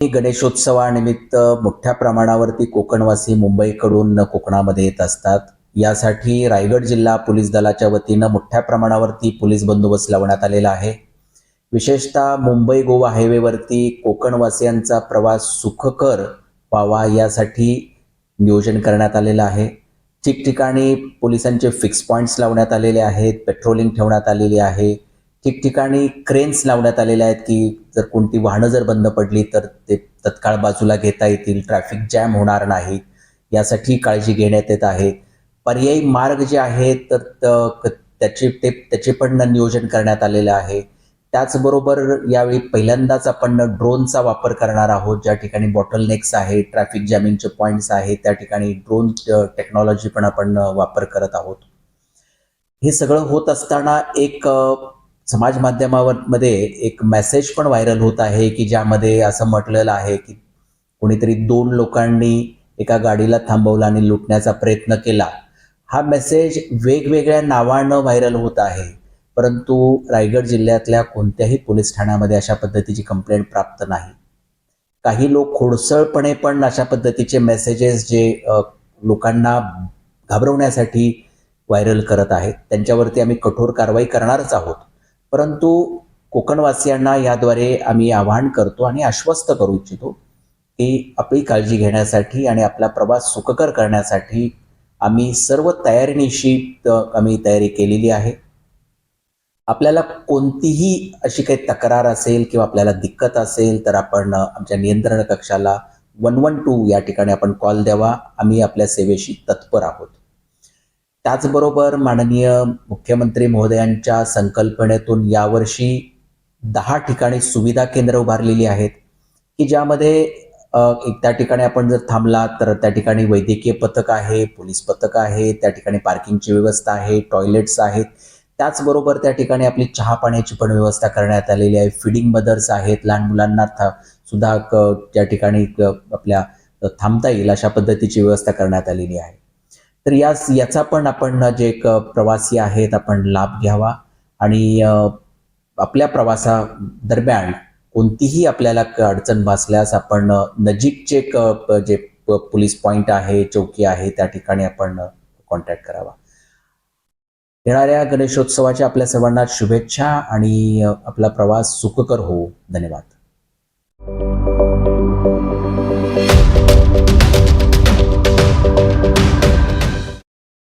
गणेशोत्सवानिमित्त मोठ्या प्रमाणावरती कोकणवासी मुंबईकडून कोकणामध्ये येत असतात. यासाठी रायगड जिल्हा पोलीस दलाच्या वतीनं मोठ्या प्रमाणावरती पोलीस बंदोबस्त लावण्यात आलेला आहे. विशेषतः मुंबई गोवा हायवेवरती कोकणवासियांचा प्रवास सुखकर व्हावा यासाठी नियोजन करण्यात आलेलं आहे. ठिकठिकाणी पोलिसांचे फिक्स पॉईंट्स लावण्यात आलेले आहेत पेट्रोलिंग ठेवण्यात आलेली आहे. ठिकठिकाणी क्रेन्स लावण्यात आलेल्या आहेत की जर कोणती वाहनं जर बंद पडली तर ते तत्काळ बाजूला घेता येतील ट्रॅफिक जॅम होणार नाही. यासाठी काळजी घेण्यात येत आहे. पर्यायी मार्ग जे आहेत तर त्याचे ते त्याचे पण नियोजन करण्यात आलेलं आहे. त्याचबरोबर यावेळी पहिल्यांदाच आपण ड्रोनचा वापर करणार आहोत. ज्या ठिकाणी बॉटल नेक्स आहे ट्रॅफिक जॅमिंगचे पॉईंट्स आहेत त्या ठिकाणी ड्रोन टेक्नॉलॉजी पण आपण वापर करत आहोत. हे सगळं होत असताना एक समाज माध्यमामध्ये एक मेसेज पण व्हायरल होत आहे की ज्यामध्ये असं म्हटलेलं आहे की कोणीतरी दोन लोकांनी एका गाडीला थांबवलं आणि लुटण्याचा प्रयत्न केला. हा मेसेज वेगवेगळ्या नावानं व्हायरल होत आहे. परंतु रायगड जिल्ह्यातल्या कोणत्याही पोलीस ठाण्यामध्ये अशा पद्धतीची कंप्लेंट प्राप्त नाही. काही लोक खोडसळपणे पण अशा पद्धतीचे मेसेजेस जे लोकांना घाबरवण्यासाठी व्हायरल करत आहेत. त्यांच्यावरती आम्ही कठोर कारवाई करणारच आहोत. परंतु कोकणवासियांना याद्वारे आम्ही आवाहन करतो आणि आश्वस्त करू इच्छितो की आपली काळजी घेण्यासाठी आणि आपला प्रवास सुखकर करण्यासाठी आम्ही सर्व तयारीनिशी आम्ही तयारी केलेली आहे. आपल्याला कोणतीही अशी काही तक्रार असेल किंवा आपल्याला दिक्कत असेल तर आपण आमच्या नियंत्रण कक्षाला वन वन टू या ठिकाणी आपण कॉल द्यावा. आम्ही आपल्या सेवेशी तत्पर आहोत. त्याचबरोबर माननीय मुख्यमंत्री महोदयांच्या संकल्पनेतून यावर्षी दहा ठिकाणी सुविधा केंद्र उभारलेली आहेत की ज्यामध्ये एक त्या ठिकाणी आपण जर थांबला तर त्या ठिकाणी वैद्यकीय पथक आहे पोलीस पथक आहे त्या ठिकाणी पार्किंगची व्यवस्था आहे टॉयलेट्स आहेत. त्याचबरोबर त्या ठिकाणी आपली चहा पाण्याची पण व्यवस्था करण्यात आलेली आहे. फिडिंग मदर्स आहेत लहान मुलांना था सुद्धा त्या ठिकाणी आपल्या थांबता येईल अशा पद्धतीची व्यवस्था करण्यात आलेली आहे. तर या याचा पण आपण जे एक प्रवासी आहेत आपण लाभ घ्यावा. आणि आपल्या प्रवासा दरम्यान कोणतीही आपल्याला अडचण भासल्यास आपण नजीकचे क- जे पोलीस पॉईंट आहे चौकी आहे त्या ठिकाणी आपण कॉन्टॅक्ट करावा. येणाऱ्या गणेशोत्सवाच्या आपल्या सर्वांना शुभेच्छा आणि आपला प्रवास सुखकर हो. धन्यवाद.